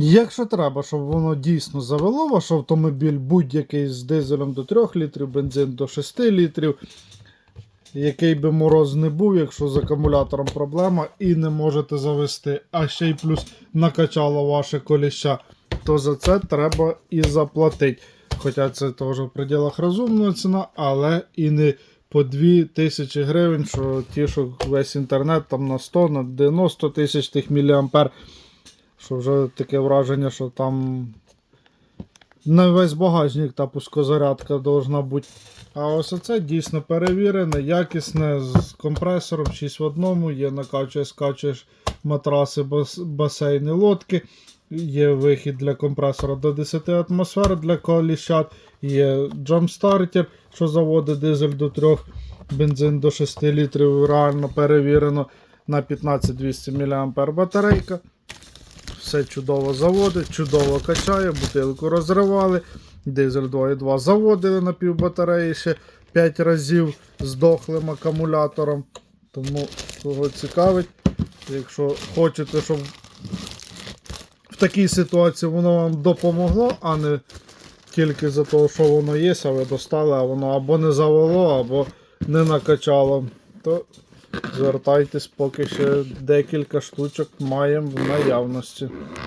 Якщо треба, щоб воно дійсно завело ваш автомобіль будь-який з дизелем до 3 літрів, бензин до 6 літрів, який би мороз не був, якщо з акумулятором проблема і не можете завести, а ще й плюс накачало ваше коліща, то за це треба і заплатити. Хоча це теж в пределах розумна ціна, але і не по 2 тисячі гривень, що ті, що весь інтернет там на 100, на 90 тисяч тих міліампер, що вже таке враження, що там на весь багажник та пускозарядка должна бути. А ось це дійсно перевірене, якісне з компресором 6 в одному, є накачуєш, скачуєш матраси, бас- басейни, лодки. Є вихід для компресора до 10 атмосфер для коліщат, є джамстартер, що заводить дизель до 3, бензин до 6 літрів, реально перевірено на 15200 мА батарейка. Все чудово заводить, чудово качає, бутилку розривали. Дизель 2.2 заводили на півбатареї ще 5 разів з дохлим акумулятором. Тому кого цікавить, якщо хочете, щоб в такій ситуації воно вам допомогло, а не тільки за те, що воно є, а ви достали, а воно або не завело, або не накачало, то звертайтесь, поки ще декілька штучок маємо в наявності.